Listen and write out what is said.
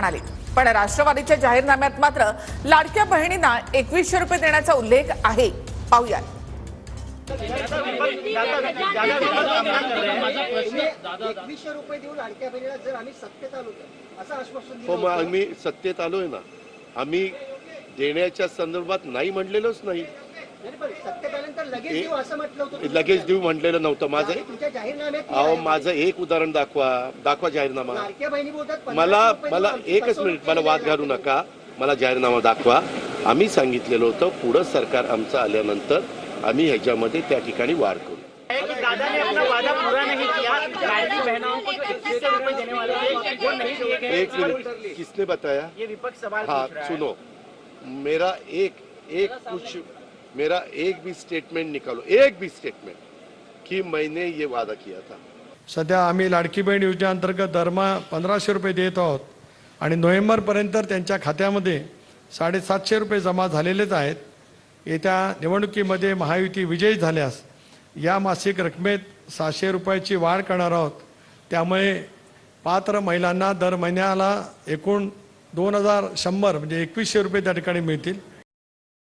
म्हणाले. पण राष्ट्रवादीच्या जाहीरनाम्यात मात्र लाडक्या बहिणींना एकवीसशे रुपये देण्याचा उल्लेख आहे. पाहूया हो. आम्ही सत्तेत आलोय ना. आम्ही देण्याच्या संदर्भात नाही म्हणलेलोच नाही. लगेच देऊ असं म्हटलं होतं तुम्ही. लगेच देऊ म्हटलेलं नव्हतं. माझं अहो. माझं एक उदाहरण दाखवा. दाखवा जाहीरनामा. मला मला एकच मिनिट मला वाद. घालू नका. मला जाहीरनामा दाखवा. आम्ही सांगितलेलं होतं पुढं सरकार आमचं आल्यानंतर आम्ही ह्याच्यामध्ये त्या ठिकाणी वाढ करू. कि दादा ने अपना वादा पूरा नहीं किया. लाडली बहनों को जो इक्कीस सौ रुपए देने वाले थे वो नहीं दिए गए? एक मिनिट. किसने बताया? ये विपक्ष सवाल हाँ पूछ रहा है. सुनो. मेरा एक एक कुछ मेरा एक भी स्टेटमेंट निकालो एक भी स्टेटमेंट कि मैंने ये वादा किया था। सध्या आम्ही लाडकी बहीण योजनेअंतर्गत दरमहा पंधराशे रुपये देत आहोत आणि नोव्हेंबरपर्यंत त्यांच्या खात्यामध्ये साडेसातशे रुपये जमा झालेलेच आहेत. येत्या निवडणुकीमध्ये महायुती विजयी झाल्यास या मासिक रकमेत सहाशे रुपयाची वाढ करणार आहोत. त्यामुळे पात्र महिलांना दर महिन्याला एकूण दोन हजार शंभर म्हणजे एकवीसशे रुपये त्या ठिकाणी मिळतील.